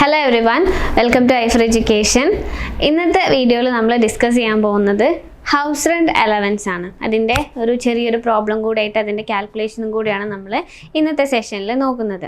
Hello everyone welcome to Aifer education ഇന്നത്തെ വീഡിയോയിൽ നമ്മൾ ഡിസ്കസ് ചെയ്യാൻ പോകുന്നത് ഹൗസ് റെന്റ് അലവൻസ് ആണ്. അതിന്റെ ഒരു ചെറിയൊരു പ്രോബ്ലം കൂടിയായിട്ട് അതിന്റെ കാൽക്കുലേഷനും കൂടിയാണ് നമ്മൾ ഇന്നത്തെ സെഷനിൽ നോക്കുന്നത്.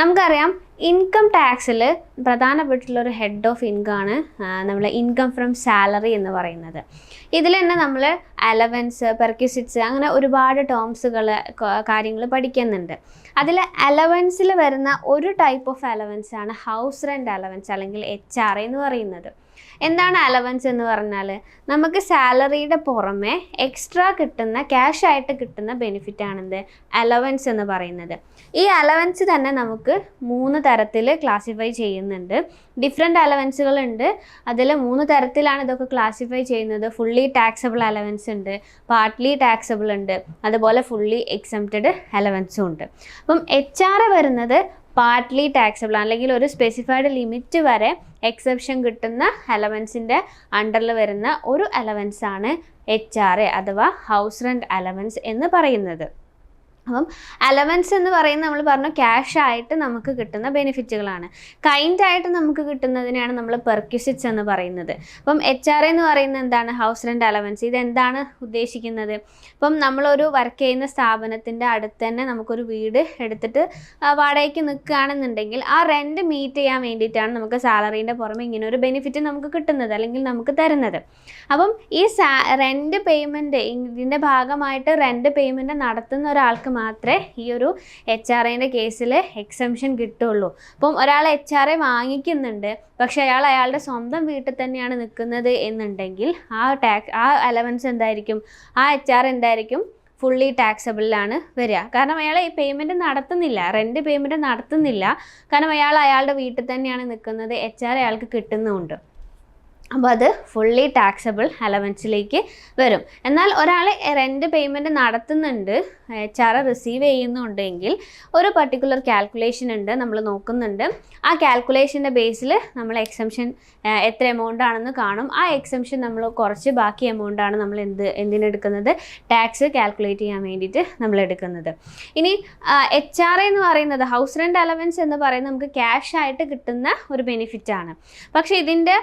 നമുക്കറിയാം ഇൻകം ടാക്സിൽ പ്രധാനപ്പെട്ടുള്ളൊരു ഹെഡ് ഓഫ് ഇൻകം ആണ് നമ്മൾ ഇൻകം ഫ്രം സാലറി എന്ന് പറയുന്നത്. ഇതിൽ തന്നെ നമ്മൾ അലവൻസ് പെർക്യൂസിറ്റ്സ് അങ്ങനെ ഒരുപാട് ടേംസുകൾ കാര്യങ്ങൾ പഠിക്കുന്നുണ്ട്. അതിൽ അലവൻസിൽ വരുന്ന ഒരു ടൈപ്പ് ഓഫ് അലവൻസ് ആണ് ഹൗസ് റെന്റ് അലവൻസ് അല്ലെങ്കിൽ എച്ച് ആർ എന്ന് പറയുന്നത്. എന്താണ് അലവൻസ് എന്ന് പറഞ്ഞാൽ? നമുക്ക് സാലറിയുടെ പുറമെ എക്സ്ട്രാ കിട്ടുന്ന ക്യാഷ് ആയിട്ട് കിട്ടുന്ന ബെനിഫിറ്റ് ആണെന്ത് അലവൻസ് എന്ന് പറയുന്നത്. ഈ അലവൻസ് തന്നെ നമുക്ക് മൂന്ന് തരത്തിൽ ക്ലാസിഫൈ ചെയ്യുന്നുണ്ട്. ഡിഫറെന്റ് അലവൻസുകൾ ഉണ്ട് അതിൽ മൂന്ന് തരത്തിലാണ് ഇതൊക്കെ ക്ലാസിഫൈ ചെയ്യുന്നത്. ഫുള്ളി ടാക്സബിൾ അലവൻസ് ഉണ്ട്. പാർട്ട്ലി ടാക്സബിൾ ഉണ്ട്. അതുപോലെ ഫുള്ളി എക്സംപ്റ്റഡ് അലവൻസും ഉണ്ട്. അപ്പം എച്ച് ആർ വരുന്നത് പാർട്ട്ലി ടാക്സബിൾ അല്ലെങ്കിൽ ഒരു സ്പെസിഫൈഡ് ലിമിറ്റ് വരെ എക്സെപ്ഷൻ കിട്ടുന്ന അലവൻസിന്റെ അണ്ടറിൽ വരുന്ന ഒരു അലവൻസാണ് എച്ച് ആർ അഥവാ ഹൗസ് റെന്റ് അലവൻസ് എന്ന് പറയുന്നത്. അപ്പം അലവൻസ് എന്ന് പറയുന്നത് നമ്മൾ പറഞ്ഞു ക്യാഷ് ആയിട്ട് നമുക്ക് കിട്ടുന്ന ബെനിഫിറ്റുകളാണ് കൈൻഡ് ആയിട്ട് നമുക്ക് കിട്ടുന്നതിനെയാണ് നമ്മൾ പെർക്യൂസിറ്റ്സ് എന്ന് പറയുന്നത്. അപ്പം എച്ച് ആർ എന്ന് പറയുന്നത് എന്താണ്? ഹൗസ് റെന്റ് അലവൻസ് ഇതെന്താണ് ഉദ്ദേശിക്കുന്നത്? ഇപ്പം നമ്മളൊരു വർക്ക് ചെയ്യുന്ന സ്ഥാപനത്തിന്റെ അടുത്ത് തന്നെ നമുക്കൊരു വീട് എടുത്തിട്ട് വാടകയ്ക്ക് നിൽക്കുകയാണെന്നുണ്ടെങ്കിൽ ആ റെന്റ് മീറ്റ് ചെയ്യാൻ വേണ്ടിയിട്ടാണ് നമുക്ക് സാലറീന്റെ പുറമെ ഇങ്ങനെ ഒരു ബെനിഫിറ്റ് നമുക്ക് കിട്ടുന്നത് അല്ലെങ്കിൽ നമുക്ക് തരുന്നത്. അപ്പം ഈ സാ റെന്റ് പേയ്മെന്റ് ഇതിന്റെ ഭാഗമായിട്ട് റെന്റ് പേയ്മെന്റ് നടത്തുന്ന ഒരാൾക്ക് മാത്രമേ ഈ ഒരു എച്ച് ആർ ഐന്റെ കേസിൽ എക്സംഷൻ കിട്ടുള്ളൂ. അപ്പം ഒരാൾ എച്ച് ആർ ഐ വാങ്ങിക്കുന്നുണ്ട് പക്ഷേ അയാൾ അയാളുടെ സ്വന്തം വീട്ടിൽ തന്നെയാണ് നിൽക്കുന്നത് എന്നുണ്ടെങ്കിൽ ആ ടാക്സ് ആ അലവൻസ് എന്തായിരിക്കും? ആ എച്ച് ആർ എന്തായിരിക്കും? ഫുള്ളി ടാക്സബിളിലാണ് വരിക. കാരണം അയാൾ ഈ പേയ്മെന്റ് നടത്തുന്നില്ല റെന്റ് പേയ്മെന്റ് നടത്തുന്നില്ല. കാരണം അയാൾ അയാളുടെ വീട്ടിൽ തന്നെയാണ് നിൽക്കുന്നത് എച്ച് ആർ അയാൾക്ക് കിട്ടുന്നുമുണ്ട് അപ്പോൾ അത് ഫുള്ളി ടാക്സബിൾ അലവൻസിലേക്ക് വരും. എന്നാൽ ഒരാൾ റെന്റ് പേയ്മെന്റ് നടത്തുന്നുണ്ട് എച്ച് ആർ റിസീവ് ചെയ്യുന്നുണ്ടെങ്കിൽ ഒരു പർട്ടിക്കുലർ കാൽക്കുലേഷൻ ഉണ്ട് നമ്മൾ നോക്കുന്നുണ്ട്. ആ കാൽക്കുലേഷന്റെ ബേസിൽ നമ്മൾ എക്സംഷൻ എത്ര എമൗണ്ട് ആണെന്ന് കാണും. ആ എക്സംഷൻ നമ്മൾ കുറച്ച് ബാക്കി എമൗണ്ട് ആണ് നമ്മൾ എന്ത് എന്തിനെടുക്കുന്നത്? ടാക്സ് കാൽക്കുലേറ്റ് ചെയ്യാൻ വേണ്ടിയിട്ട് നമ്മൾ എടുക്കുന്നത്. ഇനി എച്ച് ആർ എന്ന് പറയുന്നത് ഹൗസ് റെന്റ് അലവൻസ് എന്ന് പറയുന്നത് നമുക്ക് ക്യാഷ് ആയിട്ട് കിട്ടുന്ന ഒരു ബെനിഫിറ്റ് ആണ്. പക്ഷേ ഇതിന്റെ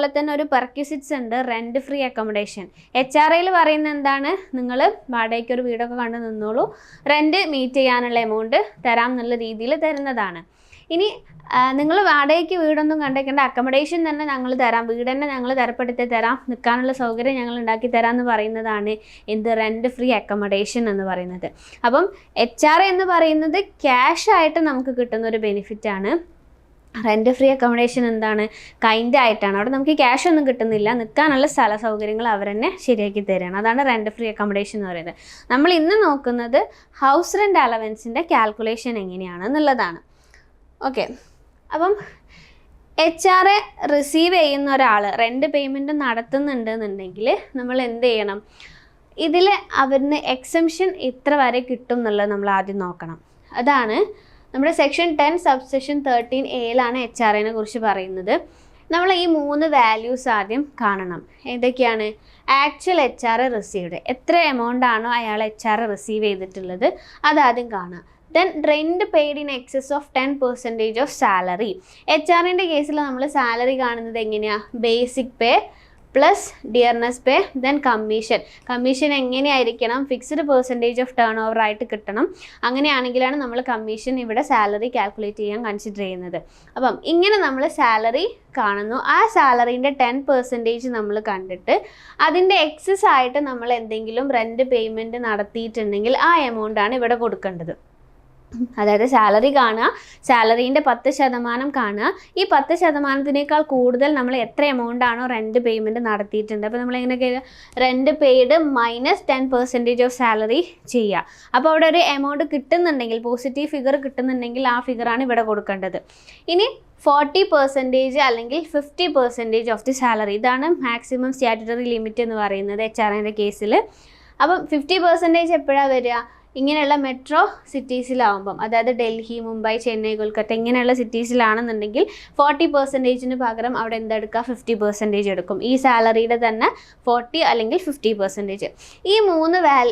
പോലെ തന്നെ ഒരു പെർക്യൂസിറ്റ്സ് ഉണ്ട് rent free accommodation H R ഐയിൽ പറയുന്ന എന്താണ്? നിങ്ങൾ വാടകയ്ക്ക് ഒരു വീടൊക്കെ കണ്ട് നിന്നോളൂ. റെന്റ് മീറ്റ് ചെയ്യാനുള്ള എമൗണ്ട് തരാം എന്നുള്ള രീതിയിൽ തരുന്നതാണ്. ഇനി നിങ്ങൾ വാടകയ്ക്ക് വീടൊന്നും കണ്ടേക്കേണ്ട. അക്കോമഡേഷൻ തന്നെ ഞങ്ങൾ തരാം. വീട് തന്നെ ഞങ്ങൾ തരപ്പെടുത്തി തരാം. നിൽക്കാനുള്ള സൗകര്യം ഞങ്ങൾ ഉണ്ടാക്കി തരാം എന്ന് പറയുന്നതാണ് എന്ത് റെന്റ് ഫ്രീ അക്കോമഡേഷൻ എന്ന് പറയുന്നത്. അപ്പം എച്ച് ആർ എന്ന് പറയുന്നത് ക്യാഷ് ആയിട്ട് നമുക്ക് കിട്ടുന്ന ഒരു ബെനിഫിറ്റാണ് റെന്റ് ഫ്രീ അക്കോമഡേഷൻ എന്താണ്? കൈൻഡ് ആയിട്ടാണ്. അവിടെ നമുക്ക് ക്യാഷ് ഒന്നും കിട്ടുന്നില്ല. നിൽക്കാനുള്ള സ്ഥല സൗകര്യങ്ങൾ അവർ തന്നെ ശരിയാക്കി തരികയാണ് അതാണ് റെന്റ് ഫ്രീ അക്കോമഡേഷൻ എന്ന് പറയുന്നത്. നമ്മൾ ഇന്ന് നോക്കുന്നത് ഹൗസ് റെന്റ് അലവൻസിന്റെ കാൽക്കുലേഷൻ എങ്ങനെയാണ് എന്നുള്ളതാണ്. ഓക്കെ അപ്പം എച്ച് ആർ എ റിസീവ് ചെയ്യുന്ന ഒരാൾ റെന്റ് പേയ്മെന്റ് നടത്തുന്നുണ്ട് എന്നുണ്ടെങ്കിൽ നമ്മൾ എന്ത് ചെയ്യണം? ഇതിൽ അവരിന് എക്സംഷൻ ഇത്ര വരെ കിട്ടും എന്നുള്ളത് നമ്മൾ ആദ്യം നോക്കണം. അതാണ് നമ്മുടെ സെക്ഷൻ ടെൻ സബ്സെക്ഷൻ തേർട്ടീൻ എയിലാണ് എച്ച് ആർ ഐനെ കുറിച്ച് പറയുന്നത്. നമ്മൾ ഈ മൂന്ന് വാല്യൂസ് ആദ്യം കാണണം. ഏതൊക്കെയാണ്? ആക്ച്വൽ എച്ച് ആർ റിസീവ്ഡ് എത്ര എമൗണ്ട് ആണോ അയാൾ എച്ച് ആർ റിസീവ് ചെയ്തിട്ടുള്ളത്? അതാദ്യം കാണുക then rent paid in excess of ten percentage of salary H ആറിന്റെ കേസിൽ നമ്മൾ സാലറി കാണുന്നത് എങ്ങനെയാണ് basic pay plus dearness pay then commission commission എങ്ങനെയായിരിക്കണം? Fixed percentage of turnover ആയിട്ട് കിട്ടണം. അങ്ങനെയാണെങ്കിലാണ് നമ്മൾ കമ്മീഷൻ ഇവിടെ സാലറി കാൽക്കുലേറ്റ് ചെയ്യാൻ കൺസിഡർ ചെയ്യുന്നത്. അപ്പം ഇങ്ങനെ നമ്മൾ സാലറി കാണുന്നു. ആ സാലറീന്റെ ടെൻ പെർസെന്റേജ് നമ്മൾ കണ്ടിട്ട് അതിന്റെ എക്സസ് ആയിട്ട് നമ്മൾ എന്തെങ്കിലും റെന്റ് പേയ്മെന്റ് നടത്തിയിട്ടുണ്ടെങ്കിൽ ആ എമൗണ്ടാണ് ഇവിടെ കൊടുക്കേണ്ടത്. അതായത് സാലറി കാണുക സാലറീന്റെ പത്ത് ശതമാനം കാണുക. ഈ പത്ത് ശതമാനത്തിനേക്കാൾ കൂടുതൽ നമ്മൾ എത്ര എമൗണ്ട് ആണോ റെന്റ് പേയ്മെന്റ് നടത്തിയിട്ടുണ്ട്. അപ്പോൾ നമ്മൾ എങ്ങനെ rent paid minus ten percentage of salary ചെയ്യുക. അപ്പോൾ അവിടെ ഒരു എമൗണ്ട് കിട്ടുന്നുണ്ടെങ്കിൽ പോസിറ്റീവ് ഫിഗർ കിട്ടുന്നുണ്ടെങ്കിൽ ആ ഫിഗറാണ് ഇവിടെ കൊടുക്കേണ്ടത്. ഇനി ഫോർട്ടി പെർസെന്റേജ് അല്ലെങ്കിൽ fifty percentage of the salary ഇതാണ് മാക്സിമം സ്റ്റാറ്റുറ്ററി ലിമിറ്റ് എന്ന് പറയുന്നത് എച്ച് ആർ ഐന്റെ കേസിൽ അപ്പം ഫിഫ്റ്റി പെർസെന്റേജ് എപ്പോഴാണ് വരിക? ഇങ്ങനെയുള്ള മെട്രോ സിറ്റീസിലാവുമ്പം അതായത് ഡൽഹി മുംബൈ ചെന്നൈ കൊൽക്കത്ത ഇങ്ങനെയുള്ള സിറ്റീസിലാണെന്നുണ്ടെങ്കിൽ ഫോർട്ടി പെർസെന്റേജിന് പകരം അവിടെ എന്തെടുക്കുക? ഫിഫ്റ്റി പെർസെന്റേജ് എടുക്കും. ഈ സാലറിയുടെ തന്നെ ഫോർട്ടി അല്ലെങ്കിൽ ഫിഫ്റ്റി പെർസെന്റേജ് ഈ മൂന്ന് വാൽ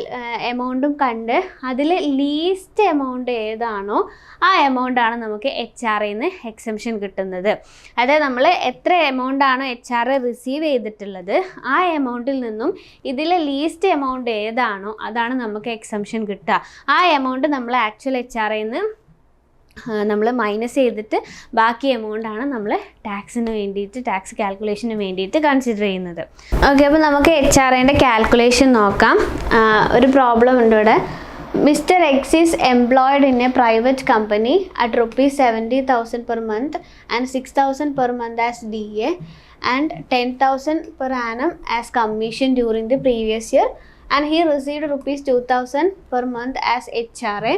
എമൗണ്ടും കണ്ട് അതിൽ ലീസ്റ്റ് എമൗണ്ട് ഏതാണോ ആ എമൗണ്ട് ആണ് നമുക്ക് എച്ച് ആർ നിന്ന് എക്സംഷൻ കിട്ടുന്നത്. അതായത് നമ്മൾ എത്ര എമൗണ്ട് ആണോ എച്ച് ആർ റിസീവ് ചെയ്തിട്ടുള്ളത് ആ എമൗണ്ടിൽ നിന്നും ഇതിലെ ലീസ്റ്റ് എമൗണ്ട് ഏതാണോ അതാണ് നമുക്ക് എക്സംഷൻ കിട്ടുക ആ എമൗണ്ട് നമ്മൾ ആക്ച്വൽ എച്ച് ആർ നിന്ന് നമ്മൾ മൈനസ് ചെയ്തിട്ട് ബാക്കി എമൗണ്ടാണ് നമ്മൾ ടാക്സിന് വേണ്ടിയിട്ട് ടാക്സ് കാൽക്കുലേഷന് വേണ്ടിയിട്ട് കൺസിഡർ ചെയ്യുന്നത്. ഓക്കെ അപ്പോൾ നമുക്ക് എച്ച് ആർ ഐന്റെ കാൽക്കുലേഷൻ നോക്കാം. ഒരു പ്രോബ്ലം ഉണ്ട് ഇവിടെ. Mister X is employed in a private company at rupees seventy thousand per month and six thousand per month as D A and ten thousand per annum as commission during the previous year rupees two thousand per month as H R A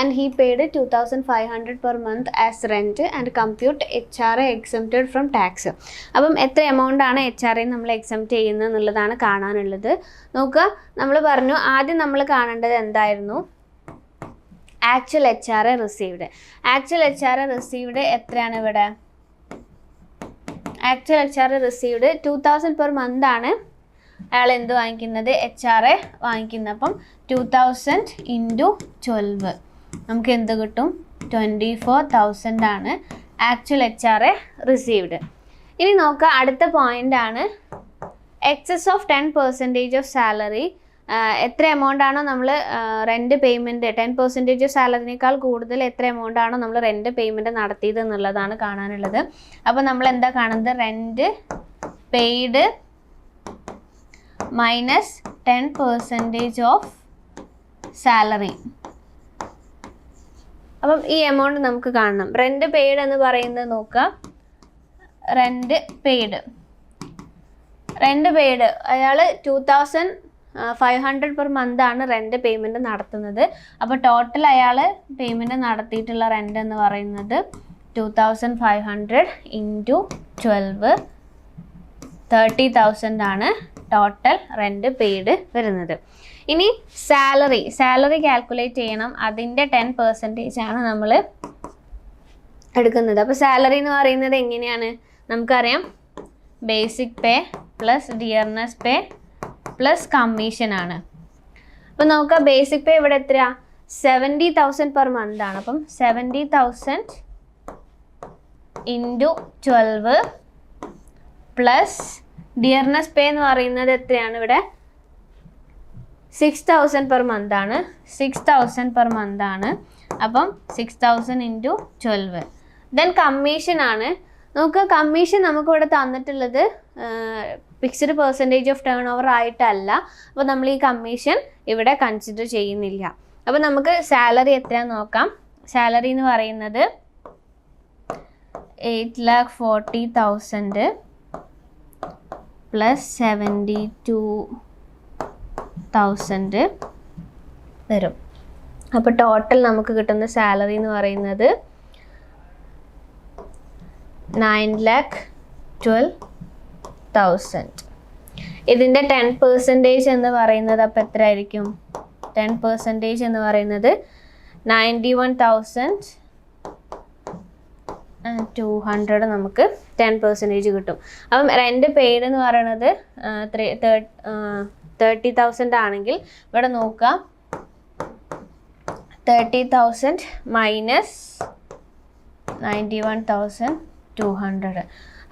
and he paid 2500 per month as rent and compute HRA exempted from tax. അപ്പം എത്ര amount ആണ് H R നമ്മൾ exempt ചെയ്യുന്നത് എന്നുള്ളതാണ് കാണാനുള്ളത്. നോക്കുക നമ്മൾ പറഞ്ഞു ആദ്യം നമ്മൾ കാണേണ്ടത് എന്തായിരുന്നു? Actual H R A received actual H R A received എത്രയാണ് ഇവിടെ? Actual H R A received two thousand per month ആണ്. അയാൾ എന്ത് വാങ്ങിക്കുന്നത്? എച്ച് ആർ എ വാങ്ങിക്കുന്നത്. അപ്പം ടു തൗസൻഡ് ഇന്റു ട്വൽവ് നമുക്ക് എന്ത് കിട്ടും? ട്വന്റി ഫോർ തൗസൻഡ് ആണ് actual H R A received ഇനി നോക്കുക അടുത്ത പോയിന്റ് ആണ്. Excess of ten percentage of salary എത്ര എമൗണ്ട് ആണോ നമ്മൾ റെന്റ് പേയ്മെന്റ് ടെൻ പെർസെന്റേജ് സാലറിനേക്കാൾ കൂടുതൽ എത്ര എമൗണ്ട് ആണോ നമ്മൾ റെന്റ് പേയ്മെന്റ് നടത്തിയത് എന്നുള്ളതാണ് കാണാനുള്ളത്. അപ്പോൾ നമ്മൾ എന്താ കാണുന്നത്? Rent paid minus ten percentage of salary അപ്പം ഈ എമൗണ്ട് നമുക്ക് കാണണം. റെന്റ് പെയ്ഡ് എന്ന് പറയുന്നത് നോക്കുക. റെന്റ് പെയ്ഡ് റെന്റ് പെയ്ഡ് അയാൾ two thousand five hundred per month ആണ് റെന്റ് പേയ്മെന്റ് നടത്തുന്നത്. അപ്പോൾ ടോട്ടൽ അയാൾ പേയ്മെന്റ് നടത്തിയിട്ടുള്ള റെന്റ് എന്ന് പറയുന്നത് two thousand five hundred into twelve thirty thousand ആണ് ടോട്ടൽ റെന്റ് പെയ്ഡ് വരുന്നത്. ഇനി സാലറി സാലറി കാൽക്കുലേറ്റ് ചെയ്യണം. അതിന്റെ ടെൻ പെർസെന്റേജ് ആണ് നമ്മൾ എടുക്കുന്നത്. അപ്പോൾ സാലറി എന്ന് പറയുന്നത് എങ്ങനെയാണ്? നമുക്കറിയാം. Basic pay plus dearness pay plus commission ആണ്. അപ്പോൾ നോക്കാം ബേസിക് പേ ഇവിടെ എത്ര സെവന്റി തൗസൻഡ് പെർ മന്ത് ആണ്. അപ്പം seventy thousand into twelve plus dearness pay എന്ന് പറയുന്നത് എത്രയാണ് ഇവിടെ? സിക്സ് തൗസൻഡ് പെർ മന്ത് ആണ്. സിക്സ് തൗസൻഡ് പെർ മന്ത് ആണ്. അപ്പം six thousand into twelve then commission ആണ്. നമുക്ക് കമ്മീഷൻ നമുക്ക് ഇവിടെ തന്നിട്ടുള്ളത് fixed percentage of turnover ആയിട്ടല്ല. അപ്പോൾ നമ്മൾ ഈ കമ്മീഷൻ ഇവിടെ കൺസിഡർ ചെയ്യുന്നില്ല. അപ്പോൾ നമുക്ക് സാലറി എത്രയാണെന്ന് നോക്കാം. സാലറി എന്ന് പറയുന്നത് eight lakh forty thousand plus seventy two thousand വരും. അപ്പോൾ ടോട്ടൽ നമുക്ക് കിട്ടുന്ന സാലറി എന്ന് പറയുന്നത് നയൻ ലാക്ക് ട്വൽവ് തൗസൻഡ് ഇതിന്റെ ടെൻ പെർസെന്റേജ് എന്ന് പറയുന്നത് അപ്പോൾ എത്രയായിരിക്കും? ടെൻ പെർസെന്റേജ് എന്ന് പറയുന്നത് ninety one thousand two hundred നമുക്ക് ടെൻ പെർസെന്റേജ് കിട്ടും. അപ്പം റെന്റ് പെയ്ഡ് എന്ന് പറയുന്നത് ത്രീ തേർട്ടി തൗസൻഡ് ആണെങ്കിൽ ഇവിടെ നോക്കാം thirty thousand minus ninety one thousand two hundred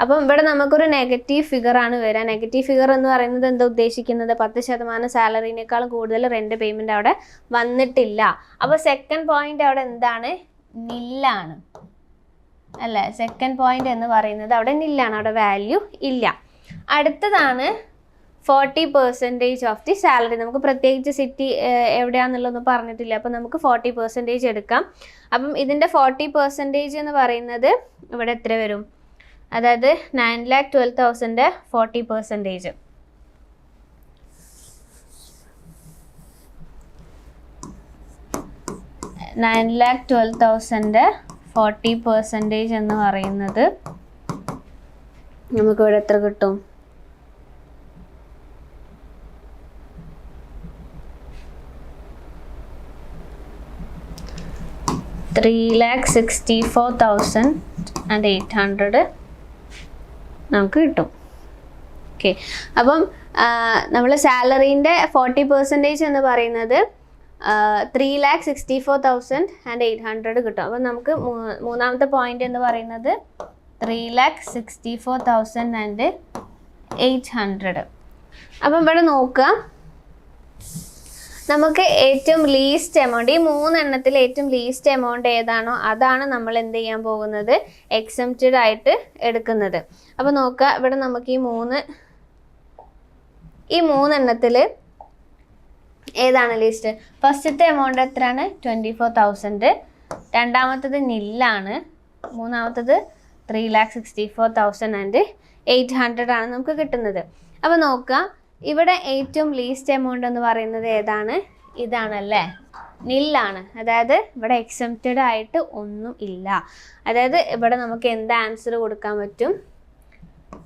അപ്പം ഇവിടെ നമുക്കൊരു നെഗറ്റീവ് ഫിഗർ ആണ് വരിക. നെഗറ്റീവ് ഫിഗർ എന്ന് പറയുന്നത് എന്താ ഉദ്ദേശിക്കുന്നത്? പത്ത് ശതമാനം സാലറിനേക്കാൾ കൂടുതൽ റെന്റ് പേയ്മെന്റ് അവിടെ വന്നിട്ടില്ല. അപ്പോൾ സെക്കൻഡ് പോയിന്റ് അവിടെ എന്താണ്? നില്ലാണ് അല്ലേ? സെക്കൻഡ് പോയിന്റ് എന്ന് പറയുന്നത് അവിടെ നില്ലാണ് അവിടെ വാല്യൂ ഇല്ല. അടുത്തതാണ് forty percentage of the salary നമുക്ക് പ്രത്യേകിച്ച് സിറ്റി എവിടെയാണെന്നുള്ളതൊന്നും പറഞ്ഞിട്ടില്ല. അപ്പം നമുക്ക് ഫോർട്ടി പെർസെന്റേജ് എടുക്കാം. അപ്പം ഇതിന്റെ ഫോർട്ടി പെർസെന്റേജ് എന്ന് പറയുന്നത് ഇവിടെ എത്ര വരും? അതായത് nine lakh twelve thousand forty percentage nine lakh twelve thousand forty percentage എന്ന് പറയുന്നത് നമുക്കിവിടെ എത്ര കിട്ടും? Three lakh sixty four thousand and eight hundred നമുക്ക് കിട്ടും. ഓക്കെ അപ്പം നമ്മൾ സാലറീന്റെ ഫോർട്ടി പെർസെന്റേജ് എന്ന് പറയുന്നത് three lakh sixty four thousand and eight hundred കിട്ടും. അപ്പം നമുക്ക് മൂന്നാമത്തെ പോയിന്റ് എന്ന് പറയുന്നത് three lakh sixty four thousand and eight hundred അപ്പം ഇവിടെ നോക്കുക. നമുക്ക് ഏറ്റവും ലീസ്റ്റ് എമൗണ്ട് ഈ മൂന്നെണ്ണത്തിൽ ഏറ്റവും ലീസ്റ്റ് എമൗണ്ട് ഏതാണോ അതാണ് നമ്മൾ എന്ത് ചെയ്യാൻ പോകുന്നത്? എക്സംപ്റ്റഡ് ആയിട്ട് എടുക്കുന്നത്. അപ്പോൾ നോക്കുക ഇവിടെ നമുക്ക് ഈ മൂന്ന് ഈ മൂന്നെണ്ണത്തിൽ ഏതാണ് ലിസ്റ്റ് ഫസ്റ്റത്തെ എമൗണ്ട് എത്രയാണ്? ട്വന്റി ഫോർ തൗസൻഡ് രണ്ടാമത്തത് നില്ലാണ് മൂന്നാമത്തത് three lakh sixty four thousand and eight hundred ആണ് നമുക്ക് കിട്ടുന്നത്. അപ്പോൾ നോക്കുക ഇവിടെ ഏറ്റവും ലീസ്റ്റ് എമൗണ്ട് എന്ന് പറയുന്നത് ഏതാണ്? ഇതാണല്ലേ? നില്ലാണ് അതായത് ഇവിടെ എക്സംപ്റ്റഡ് ആയിട്ട് ഒന്നും ഇല്ല. അതായത് ഇവിടെ നമുക്ക് എന്ത് ആൻസർ കൊടുക്കാൻ പറ്റും?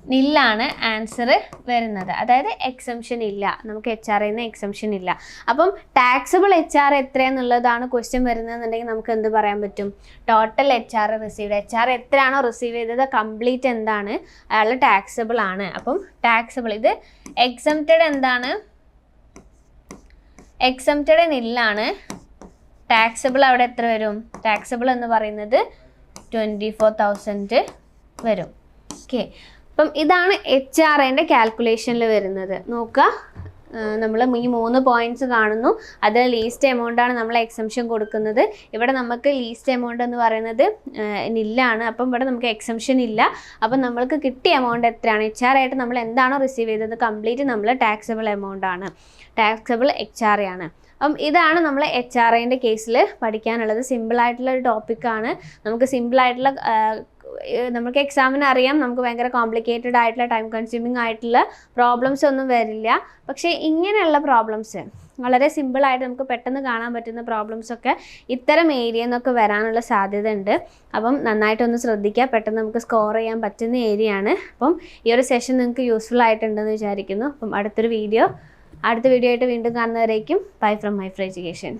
നില്ലാണ് ആൻസർ വരുന്നത്. അതായത് എക്സംഷൻ ഇല്ല. നമുക്ക് എച്ച് ആർ നിന്ന് എക്സംഷൻ ഇല്ല. അപ്പം ടാക്സബിൾ എച്ച് ആർ എത്രയെന്നുള്ളതാണ് ക്വസ്റ്റ്യൻ വരുന്നതെന്നുണ്ടെങ്കിൽ നമുക്ക് എന്ത് പറയാൻ പറ്റും? Total H R received H R എത്രയാണോ റിസീവ് ചെയ്തത്? കംപ്ലീറ്റ് എന്താണ്? അയാൾ ടാക്സബിൾ ആണ്. അപ്പം ടാക്സബിൾ ഇത് എക്സംപ്റ്റഡ് എന്താണ്? എക്സംപ്റ്റഡ് നില്ലാണ്. ടാക്സബിൾ അവിടെ എത്ര വരും? ടാക്സബിൾ എന്ന് പറയുന്നത് ട്വന്റി ഫോർ തൗസൻഡ് വരും. ഓക്കെ അപ്പം ഇതാണ് എച്ച് ആർ എന്റെ കാൽക്കുലേഷനിൽ വരുന്നത്. നോക്കുക നമ്മൾ ഈ മൂന്ന് പോയിന്റ്സ് കാണുന്നു. അതിൽ ലീസ്റ്റ് എമൗണ്ട് ആണ് നമ്മൾ എക്സംഷൻ കൊടുക്കുന്നത്. ഇവിടെ നമുക്ക് ലീസ്റ്റ് എമൗണ്ട് എന്ന് പറയുന്നത് നില്ലാണ് അപ്പം ഇവിടെ നമുക്ക് എക്സംഷൻ ഇല്ല. അപ്പം നമ്മൾക്ക് കിട്ടിയ എമൗണ്ട് എത്രയാണ്? എച്ച് ആർ ആയിട്ട് നമ്മൾ എന്താണോ റിസീവ് ചെയ്തത്? കംപ്ലീറ്റ് നമ്മൾ ടാക്സബിൾ എമൗണ്ട് ആണ്. ടാക്സബിൾ എച്ച് ആർ ആണ്. അപ്പം ഇതാണ് നമ്മൾ എച്ച് ആർ ഐന്റെ കേസിൽ പഠിക്കാനുള്ളത്. സിമ്പിൾ ആയിട്ടുള്ള ഒരു ടോപ്പിക്കാണ് നമുക്ക് ഏഹ് നമുക്ക് എക്സാമിന് അറിയാം. നമുക്ക് ഭയങ്കര കോംപ്ലിക്കേറ്റഡ് ആയിട്ടുള്ള ടൈം കൺസ്യൂമിങ് ആയിട്ടുള്ള പ്രോബ്ലംസ് ഒന്നും വരില്ല. പക്ഷേ ഇങ്ങനെയുള്ള പ്രോബ്ലംസ് വളരെ സിമ്പിളായിട്ട് നമുക്ക് പെട്ടെന്ന് കാണാൻ പറ്റുന്ന പ്രോബ്ലംസ് ഒക്കെ ഇത്തരം ഏരിയ നിന്നൊക്കെ വരാനുള്ള സാധ്യത ഉണ്ട് അപ്പം നന്നായിട്ടൊന്ന് ശ്രദ്ധിക്കുക. പെട്ടെന്ന് നമുക്ക് സ്കോർ ചെയ്യാൻ പറ്റുന്ന ഏരിയ ആണ്. അപ്പം ഈ ഒരു സെഷൻ നിങ്ങൾക്ക് യൂസ്ഫുൾ ആയിട്ടുണ്ടെന്ന് വിചാരിക്കുന്നു. അപ്പം അടുത്തൊരു വീഡിയോ അടുത്ത വീഡിയോ ആയിട്ട് വീണ്ടും കാണുന്നവരേക്കും bye from my fry education